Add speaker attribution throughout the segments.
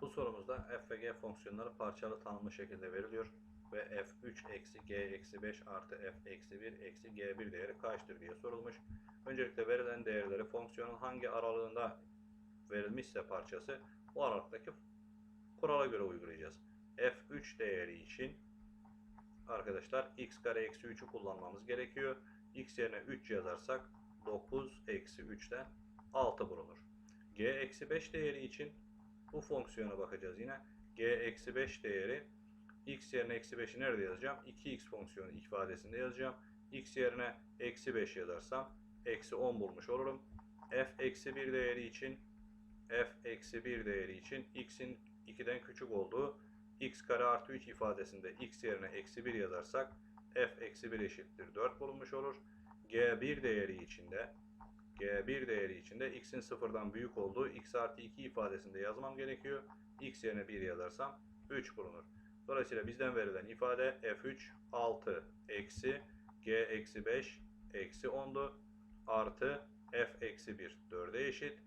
Speaker 1: Bu sorumuzda f ve g fonksiyonları parçalı tanımlı şekilde veriliyor ve f3 eksi g eksi 5 artı f eksi 1 eksi g1 değeri kaçtır diye sorulmuş. Öncelikle verilen değerleri fonksiyonun hangi aralığında verilmişse parçası o aralıktaki kurala göre uygulayacağız. f3 değeri için arkadaşlar x kare eksi 3'ü kullanmamız gerekiyor. x yerine 3 yazarsak 9 eksi 3'ten 6 bulunur. g eksi 5 değeri için bu fonksiyona bakacağız yine. g eksi 5 değeri x yerine eksi 5'i nerede yazacağım? 2x fonksiyonu ifadesinde yazacağım. x yerine eksi 5 yazarsam eksi 10 bulmuş olurum. f eksi 1 değeri için f eksi 1 değeri için x'in 2'den küçük olduğu x kare artı 3 ifadesinde x yerine eksi 1 yazarsak f eksi 1 eşittir 4 bulunmuş olur. g1 değeri içinde g1 değeri içinde x'in sıfırdan büyük olduğu x artı 2 ifadesinde yazmam gerekiyor. x yerine 1 yazarsam 3 bulunur. Dolayısıyla bizden verilen ifade f3 6 eksi g eksi 5 eksi 10'du artı f eksi 1 4'e eşit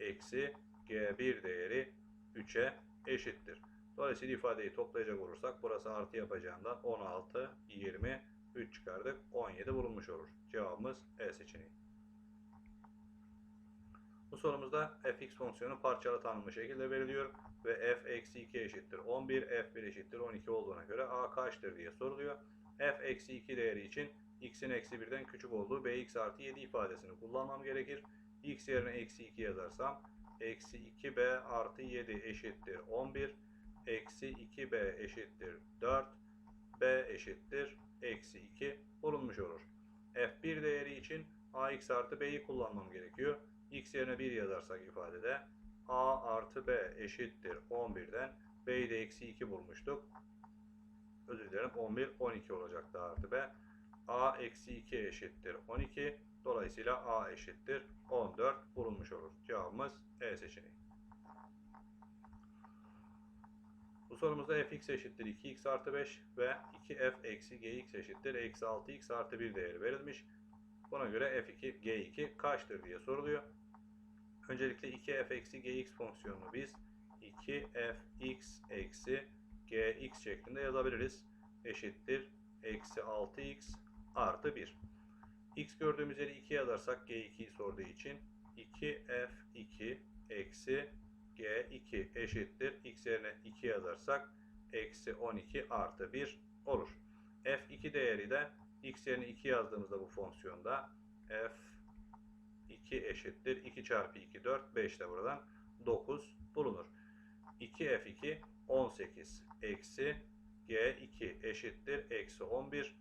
Speaker 1: eksi g1 değeri 3'e eşittir. Dolayısıyla ifadeyi toplayacak olursak burası artı yapacağından 16, 20, 3 çıkardık 17 bulunmuş olur. Cevabımız E seçeneği. Bu sorumuzda fx fonksiyonu parçalı tanımlı şekilde veriliyor ve f eksi 2 eşittir 11, f1 eşittir 12 olduğuna göre a kaçtır diye soruluyor. f eksi 2 değeri için x'in eksi 1'den küçük olduğu bx artı 7 ifadesini kullanmam gerekir. x yerine eksi 2 yazarsam eksi 2b artı 7 eşittir 11, eksi 2b eşittir 4, b eşittir eksi 2 bulunmuş olur. f1 değeri için ax artı b'yi kullanmam gerekiyor. x yerine 1 yazarsak ifadede a artı b eşittir 11'den b'yi de eksi 2 bulmuştuk. Özür dilerim 11 12 olacaktı artı b. a eksi 2 eşittir 12. Dolayısıyla a eşittir 14 bulunmuş olur. Cevabımız E seçeneği. Bu sorumuzda fx eşittir 2x artı 5 ve 2f eksi gx eşittir eksi 6x artı 1 değeri verilmiş. Buna göre f2 g2 kaçtır diye soruluyor. Öncelikle 2f eksi gx fonksiyonunu biz 2fx eksi gx şeklinde yazabiliriz. Eşittir eksi 6x artı 1. x gördüğümüz yeri 2 yazarsak g2'yi sorduğu için 2f2 eksi g2 eşittir. x yerine 2 yazarsak eksi 12 artı 1 olur. f2 değeri de x yerine 2 yazdığımızda bu fonksiyonda f 2 eşittir. 2 çarpı 2 4. 5 de buradan 9 bulunur. 2f2 18 eksi g2 eşittir. Eksi 11.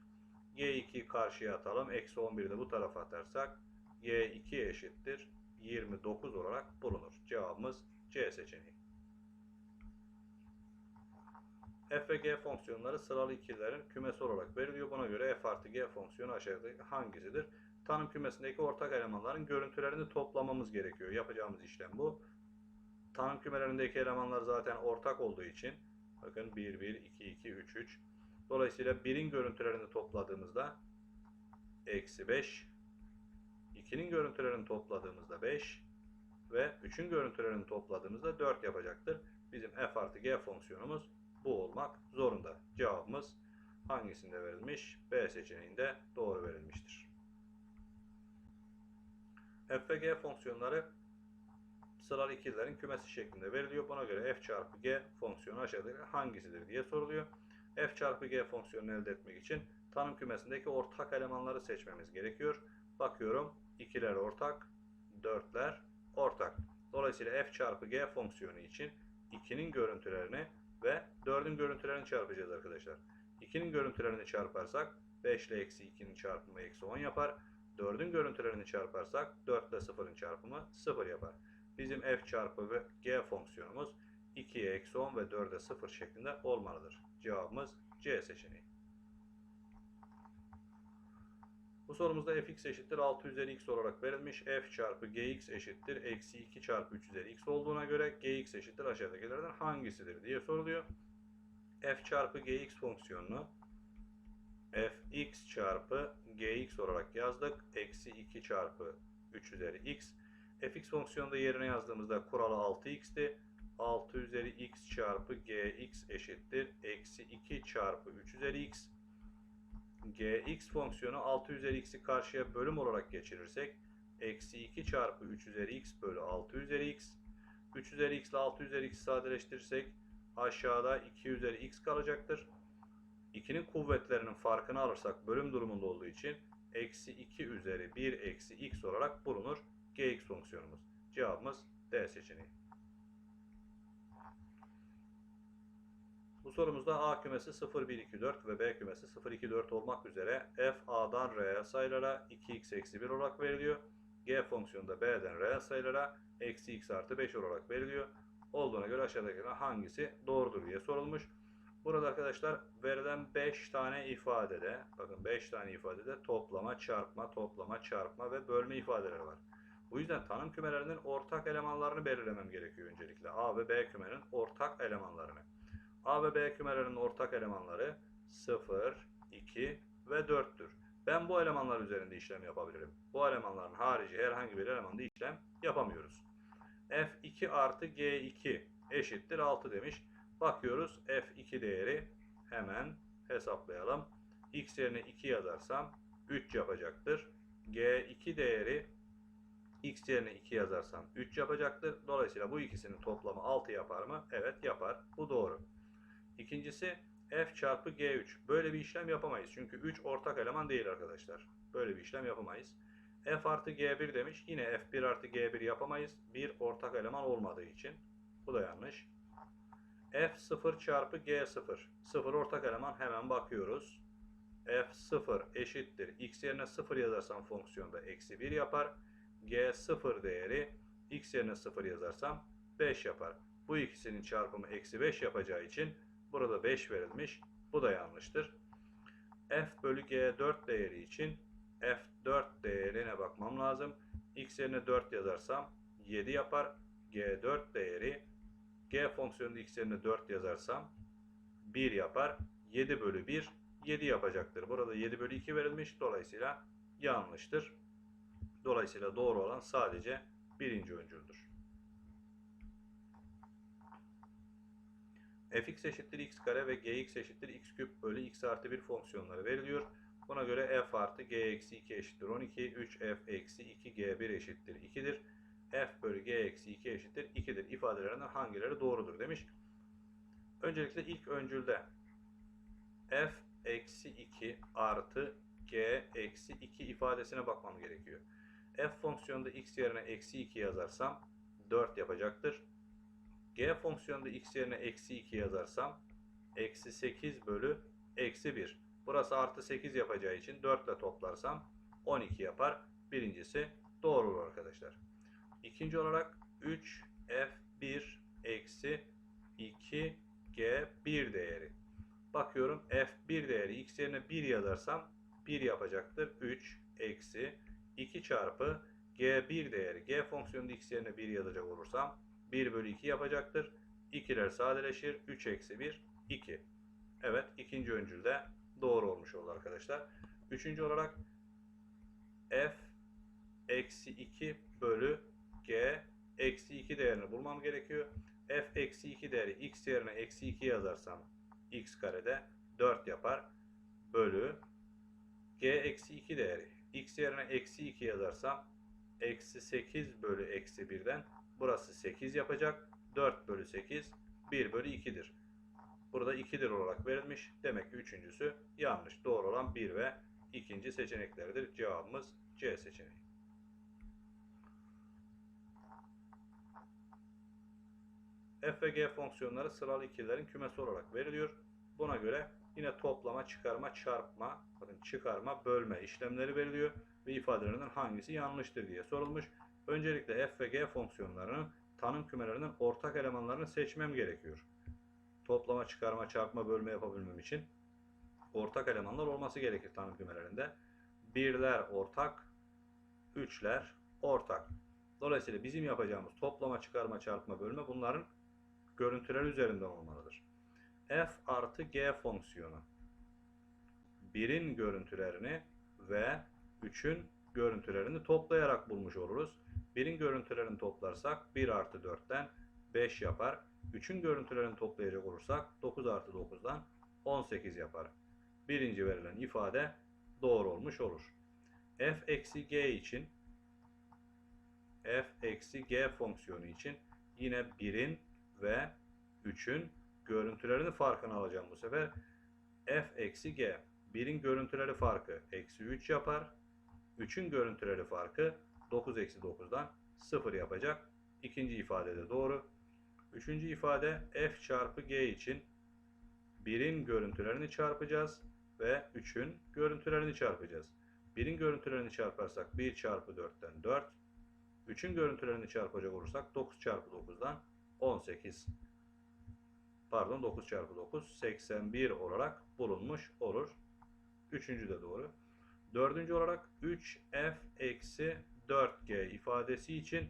Speaker 1: g2 karşıya atalım. Eksi 11'i de bu tarafa atarsak g2 eşittir. 29 olarak bulunur. Cevabımız C seçeneği. f ve g fonksiyonları sıralı ikililerin kümesi olarak veriliyor. Buna göre f artı g fonksiyonu aşağıdaki hangisidir? Tanım kümesindeki ortak elemanların görüntülerini toplamamız gerekiyor. Yapacağımız işlem bu. Tanım kümelerindeki elemanlar zaten ortak olduğu için bakın 1, 1, 2, 2, 3, 3. Dolayısıyla 1'in görüntülerini topladığımızda eksi 5, 2'nin görüntülerini topladığımızda 5 ve 3'ün görüntülerini topladığımızda 4 yapacaktır. Bizim f artı g fonksiyonumuz bu olmak zorunda. Cevabımız hangisinde verilmiş? B seçeneğinde doğru verilmiştir. f ve g fonksiyonları sıralı ikililerin kümesi şeklinde veriliyor. Buna göre f çarpı g fonksiyonu aşağıdaki hangisidir diye soruluyor. f çarpı g fonksiyonunu elde etmek için tanım kümesindeki ortak elemanları seçmemiz gerekiyor. Bakıyorum ikiler ortak, dörtler ortak. Dolayısıyla f çarpı g fonksiyonu için 2'nin görüntülerini ve 4'ün görüntülerini çarpacağız arkadaşlar. 2'nin görüntülerini çarparsak 5 ile eksi 2'nin çarpımı eksi 10 yapar. 4'ün görüntülerini çarparsak 4 ile 0'ın çarpımı 0 yapar. Bizim f çarpı ve g fonksiyonumuz 2'ye eksi 10 ve 4'e 0 şeklinde olmalıdır. Cevabımız C seçeneği. Bu sorumuzda fx eşittir 6 üzeri x olarak verilmiş. f çarpı gx eşittir eksi 2 çarpı 3 üzeri x olduğuna göre gx eşittir aşağıdakilerden hangisidir diye soruluyor. f çarpı gx fonksiyonunu fx çarpı gx olarak yazdık. Eksi 2 çarpı 3 üzeri x. fx fonksiyonunda yerine yazdığımızda kuralı 6x'ti. 6 üzeri x çarpı gx eşittir. Eksi 2 çarpı 3 üzeri x. gx fonksiyonu 6 üzeri x'i karşıya bölüm olarak geçirirsek eksi 2 çarpı 3 üzeri x bölü 6 üzeri x. 3 üzeri x ile 6 üzeri x sadeleştirirsek aşağıda 2 üzeri x kalacaktır. 2'nin kuvvetlerinin farkını alırsak bölüm durumunda olduğu için eksi 2 üzeri 1 eksi x olarak bulunur gx fonksiyonumuz. Cevabımız D seçeneği. Bu sorumuzda A kümesi 0, 1, 2, 4 ve B kümesi 0, 2, 4 olmak üzere f A'dan R'ye sayılara 2x eksi 1 olarak veriliyor. G fonksiyonu da B'den R'ye sayılara eksi x artı 5 olarak veriliyor. Olduğuna göre aşağıdakilerden hangisi doğrudur diye sorulmuş. Burada arkadaşlar verilen 5 tane ifadede, bakın 5 tane ifadede toplama, çarpma, toplama, çarpma ve bölme ifadeleri var. Bu yüzden tanım kümelerinin ortak elemanlarını belirlemem gerekiyor öncelikle. A ve B kümenin ortak elemanlarını. A ve B kümelerinin ortak elemanları 0, 2 ve 4'tür. Ben bu elemanlar üzerinde işlem yapabilirim. Bu elemanların harici herhangi bir elemanda işlem yapamıyoruz. F2 artı G2 eşittir 6 demiş. Bakıyoruz F2 değeri hemen hesaplayalım. X yerine 2 yazarsam 3 yapacaktır. G2 değeri X yerine 2 yazarsam 3 yapacaktır. Dolayısıyla bu ikisinin toplamı 6 yapar mı? Evet yapar. Bu doğru. İkincisi F çarpı G3. Böyle bir işlem yapamayız. Çünkü 3 ortak eleman değil arkadaşlar. Böyle bir işlem yapamayız. F artı G1 demiş. Yine F1 artı G1 yapamayız. Bir ortak eleman olmadığı için. Bu da yanlış. F0 çarpı G0. 0 ortak eleman hemen bakıyoruz. F0 eşittir. X yerine 0 yazarsam fonksiyonda eksi 1 yapar. G0 değeri X yerine 0 yazarsam 5 yapar. Bu ikisinin çarpımı eksi 5 yapacağı için burada 5 verilmiş. Bu da yanlıştır. F bölü G4 değeri için F4 değerine bakmam lazım. X yerine 4 yazarsam 7 yapar. G4 değeri G fonksiyonunda X yerine 4 yazarsam 1 yapar. 7 bölü 1 7 yapacaktır. Burada 7 bölü 2 verilmiş. Dolayısıyla yanlıştır. Dolayısıyla doğru olan sadece birinci öncüldür. Fx eşittir x kare ve gx eşittir x küp bölü x artı 1 fonksiyonları veriliyor. Buna göre f artı g eksi 2 eşittir 12, 3f eksi 2 g1 eşittir 2'dir. f bölü g eksi 2 eşittir 2'dir ifadelerinden hangileri doğrudur demiş. Öncelikle ilk öncülde f eksi 2 artı g eksi 2 ifadesine bakmam gerekiyor. f fonksiyonunda x yerine eksi 2 yazarsam 4 yapacaktır. G fonksiyonunda x yerine eksi 2 yazarsam eksi 8 bölü eksi 1. Burası artı 8 yapacağı için 4 ile toplarsam 12 yapar. Birincisi doğru olur arkadaşlar. İkinci olarak 3 f1 eksi 2 g1 değeri. Bakıyorum f1 değeri x yerine 1 yazarsam 1 yapacaktır. 3 eksi 2 çarpı g1 değeri. g fonksiyonunda x yerine 1 yazacak olursam 1 bölü 2 yapacaktır. 2'ler sadeleşir. 3 eksi 1 2. Evet ikinci öncülde doğru olmuş oldu arkadaşlar. Üçüncü olarak f eksi 2 bölü g eksi 2 değerini bulmam gerekiyor. f eksi 2 değeri x yerine eksi 2 yazarsam x karede 4 yapar. Bölü g eksi 2 değeri x yerine eksi 2 yazarsam eksi 8 bölü eksi 1'den burası 8 yapacak. 4 bölü 8 1 bölü 2'dir. Burada 2'dir olarak verilmiş. Demek ki üçüncüsü yanlış. Doğru olan 1 ve ikinci seçenekleridir. Cevabımız C seçeneği. F ve G fonksiyonları sıralı ikililerin kümesi olarak veriliyor. Buna göre yine toplama, çıkarma, çarpma, bakın çıkarma, bölme işlemleri veriliyor ve ifadelerinden hangisi yanlıştır diye sorulmuş. Öncelikle F ve G fonksiyonlarının tanım kümelerinin ortak elemanlarını seçmem gerekiyor. Toplama, çıkarma, çarpma, bölme yapabilmem için ortak elemanlar olması gerekir tanım kümelerinde. Birler ortak, üçler ortak. Dolayısıyla bizim yapacağımız toplama, çıkarma, çarpma, bölme bunların görüntüler üzerinden olmalıdır. F artı G fonksiyonu birin görüntülerini ve 3'ün görüntülerini toplayarak bulmuş oluruz. 1'in görüntülerini toplarsak 1 artı 4'ten 5 yapar. 3'ün görüntülerini toplayacak olursak 9 artı 9'dan 18 yapar. Birinci verilen ifade doğru olmuş olur. f eksi g için f eksi g fonksiyonu için yine 1'in ve 3'ün görüntülerini farkını alacağım bu sefer. f eksi g 1'in görüntüleri farkı eksi 3 yapar. 3'ün görüntüleri farkı 9 eksi 9'dan 0 yapacak. İkinci ifade de doğru. Üçüncü ifade f çarpı g için 1'in görüntülerini çarpacağız ve 3'ün görüntülerini çarpacağız. 1'in görüntülerini çarparsak 1 çarpı 4'ten 4. 3'ün görüntülerini çarpacak olursak 9 çarpı 9'dan 18. Pardon 9 çarpı 9 81 olarak bulunmuş olur. Üçüncü de doğru. Dördüncü olarak 3f eksi 4g ifadesi için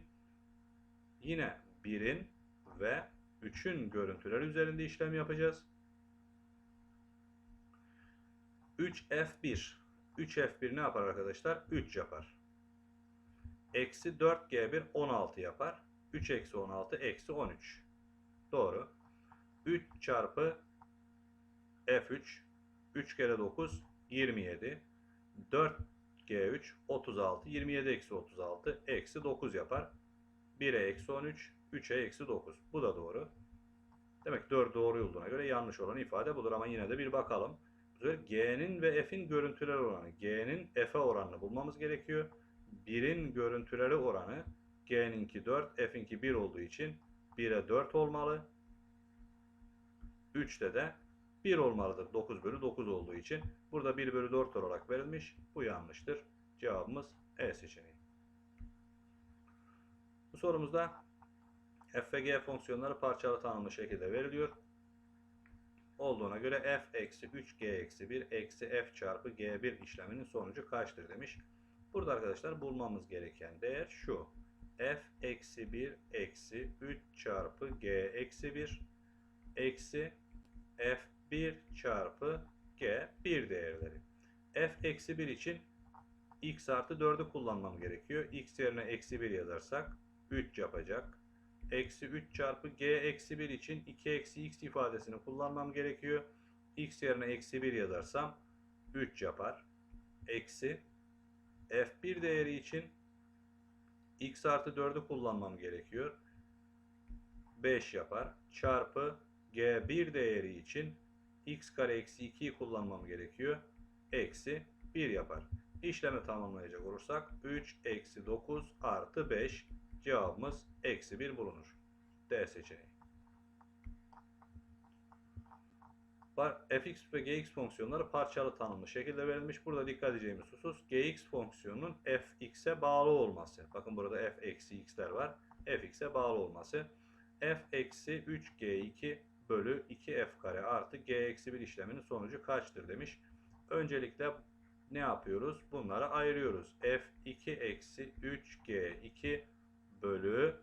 Speaker 1: yine 1'in ve 3'ün görüntüleri üzerinde işlem yapacağız. 3f1 3f1 ne yapar arkadaşlar? 3 yapar. Eksi 4g1 16 yapar. 3 eksi 16 eksi 13. Doğru. 3 çarpı f3 3 kere 9 27 4g3 36 27 eksi 36 eksi 9 yapar. 1'e eksi 13 3'e eksi 9. Bu da doğru. Demek ki 4 doğru olduğuna göre yanlış olan ifade budur ama yine de bir bakalım. G'nin ve F'in görüntüleri oranı. G'nin F'e oranını bulmamız gerekiyor. 1'in görüntüleri oranı G'ninki 4, F'inki 1 olduğu için 1'e 4 olmalı. 3'te de 1 olmalıdır. 9 bölü 9 olduğu için. Burada 1 bölü 4 olarak verilmiş. Bu yanlıştır. Cevabımız E seçeneği. Bu sorumuzda f ve g fonksiyonları parçalı tanımlı şekilde veriliyor. Olduğuna göre f eksi 3g eksi 1 eksi f çarpı g1 işleminin sonucu kaçtır demiş. Burada arkadaşlar bulmamız gereken değer şu. f eksi 1 eksi 3 çarpı g eksi 1 eksi f1 çarpı g1 değerleri. f eksi 1 için x artı 4'ü kullanmam gerekiyor. x yerine eksi 1 yazarsak 3 yapacak. Eksi 3 çarpı g eksi 1 için 2 eksi x ifadesini kullanmam gerekiyor. x yerine eksi 1 yazarsam 3 yapar. Eksi f1 değeri için x artı 4'ü kullanmam gerekiyor. 5 yapar. Çarpı g1 değeri için x kare eksi 2'yi kullanmam gerekiyor. Eksi 1 yapar. İşlemi tamamlayacak olursak 3 eksi 9 artı 5 cevabımız eksi 1 bulunur. D seçeneği. fx ve gx fonksiyonları parçalı tanımlı şekilde verilmiş. Burada dikkat edeceğimiz husus gx fonksiyonunun fx'e bağlı olması. Bakın burada f eksi x'ler var. fx'e bağlı olması. f eksi 3g2 bölü 2f kare artı g eksi 1 işleminin sonucu kaçtır demiş. Öncelikle ne yapıyoruz? Bunları ayırıyoruz. f2 eksi 3g2 bölü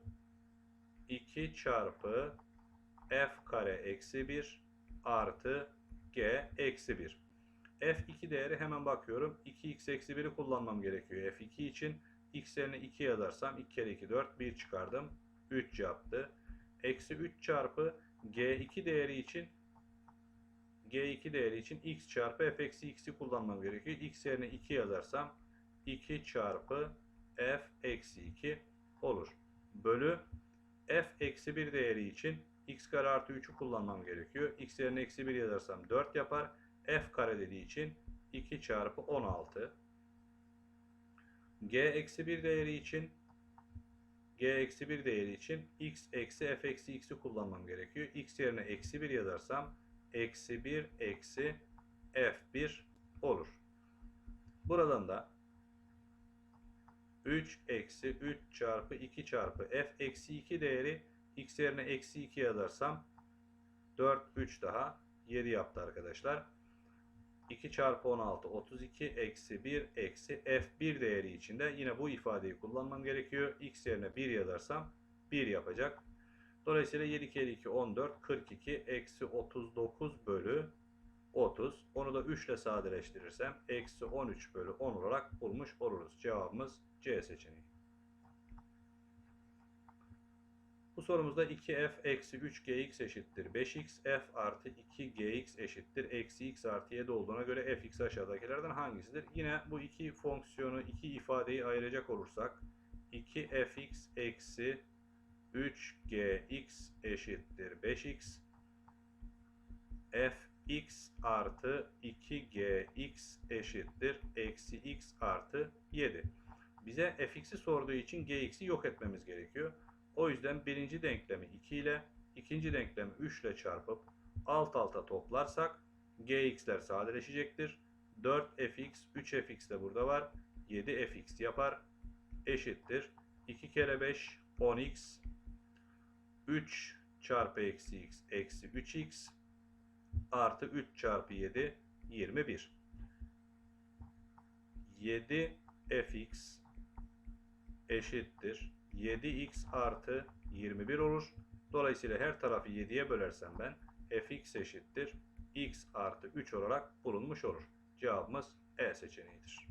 Speaker 1: 2 çarpı f kare eksi 1 artı g eksi 1. f2 değeri hemen bakıyorum. 2x eksi 1'i kullanmam gerekiyor f2 için. x yerine 2 yazarsam 2 kere 2 4 1 çıkardım. 3 yaptı. Eksi 3 çarpı g2 değeri için g2 değeri için x çarpı f eksi x'i kullanmam gerekiyor. x yerine 2 yazarsam 2 çarpı f eksi 2 olur. Bölü f eksi 1 değeri için x kare artı 3'ü kullanmam gerekiyor. x yerine eksi 1 yazarsam 4 yapar. f kare dediği için 2 çarpı 16. g eksi 1 değeri için g eksi 1 değeri için x eksi f eksi x'i kullanmam gerekiyor. x yerine eksi 1 yazarsam eksi 1 eksi f1 olur. Buradan da 3 eksi 3 çarpı 2 çarpı f eksi 2 değeri x yerine eksi 2 yazarsam 4 3 daha 7 yaptı arkadaşlar. 2 çarpı 16 32 eksi 1 eksi f1 değeri içinde yine bu ifadeyi kullanmam gerekiyor. x yerine 1 yazarsam 1 yapacak. Dolayısıyla 7 kere 2 14 42 eksi 39 bölü 30. Onu da 3 ile sadeleştirirsem eksi 13 bölü 10 olarak bulmuş oluruz. Cevabımız C seçeneği. Bu sorumuzda 2f eksi 3gx eşittir 5x, f artı 2gx eşittir eksi x artı 7 olduğuna göre fx aşağıdakilerden hangisidir? Yine bu iki fonksiyonu, iki ifadeyi ayıracak olursak 2fx eksi 3gx eşittir 5x, fx artı 2gx eşittir eksi x artı 7. Bize fx'i sorduğu için gx'i yok etmemiz gerekiyor. O yüzden birinci denklemi 2 ile, ikinci denklemi 3 ile çarpıp alt alta toplarsak gx'ler sadeleşecektir. 4fx, 3fx de burada var. 7fx yapar. Eşittir. 2 kere 5, 10x. 3 çarpı eksi x, eksi 3x. Artı 3 çarpı 7, 21. 7fx eşittir 7x artı 21 olur. Dolayısıyla her tarafı 7'ye bölersem ben fx eşittir x artı 3 olarak bulunmuş olur. Cevabımız E seçeneğidir.